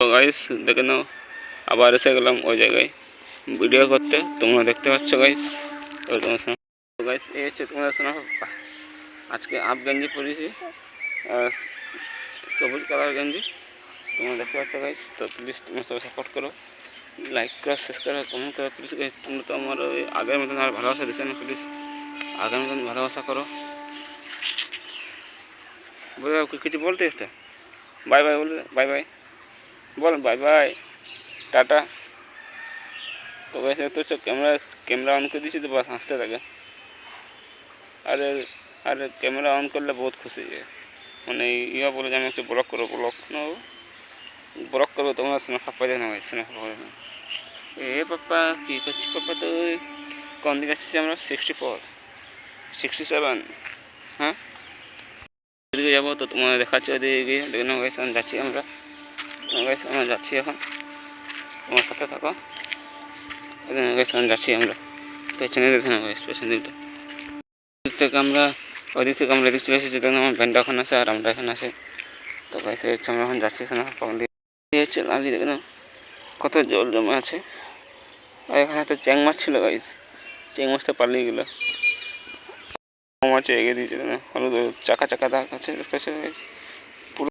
Guys দেখে নাও, আবার এসে গেলাম ওই জায়গায়। ভিডিও করতে, তোমরা দেখতে পাচ্ছ গাইস তোমার সঙ্গে গাইস এই হচ্ছে তোমাদের শোনা আজকে আপ গেঞ্জি পরেছি সবুজ কালার গেঞ্জি। তোমরা দেখতে পাচ্ছ গাইস তো প্লিজ তোমরা সবাই সাপোর্ট করো। লাইক করো শেয়ার করো কমেন্ট করো প্লিজ গাইস তোমরা তো আমার ওই আগের মতন আর ভালোবাসা দিচ্ছে না প্লিজ আগের মতন ভালোবাসা করো। কিছু বলতে একটা বাই বাই বলে বাই বাই বল বাই বাই টাটা। তো গাইস তো সব ক্যামেরা ক্যামেরা অন করে দিয়েছি তো বাস হাসতে থাকে। আরে আরে, ক্যামেরা অন করলে বহুত খুশি। হয় মানে ইয়া বলে যে আমি একটু ব্লক করো ব্লক না ব্লক করব তোমরা স্ন্যাপ পাই না ভাই স্ন্যাপ পাই না। এ পাপ্পা কী করছি পাপ্পা তুই? কোন দিকে আসছিস আমরা? সিক্সটি ফোর সিক্সটি সেভেন হ্যাঁ যাব তো তোমাদের দেখাচ্ছি, ওদিকে গিয়ে দেখে নাও গাইস এখন যাচ্ছি আমরা। গাইস আমরা যাচ্ছি এখন। তোমার সাথে থাকো। দেখে নাও গাইস এখন যাচ্ছি আমরা। পেছনে দেখে নাও গাইস পেছনে দিকটা। দিক থেকে আমরা, ওদিক থেকে আমরা এদিক চলে এসেছি দেখুন আমার ব্যান্ডটা ওখানে আছে আর আমরা এখানে আছে। তো গাইস হচ্ছে আমরা এখন যাচ্ছি এখানে পাবন দিয়ে। হচ্ছে লালি, দেখে কত জল জমে আছে। আর এখানে তো চ্যাং মাছ ছিল গাইস চ্যাং মাছটা পালিয়ে গেলো। মাছ এগিয়ে দিয়েছে না, হলুদ চাকা চাকা দাগ আছে, দেখতে?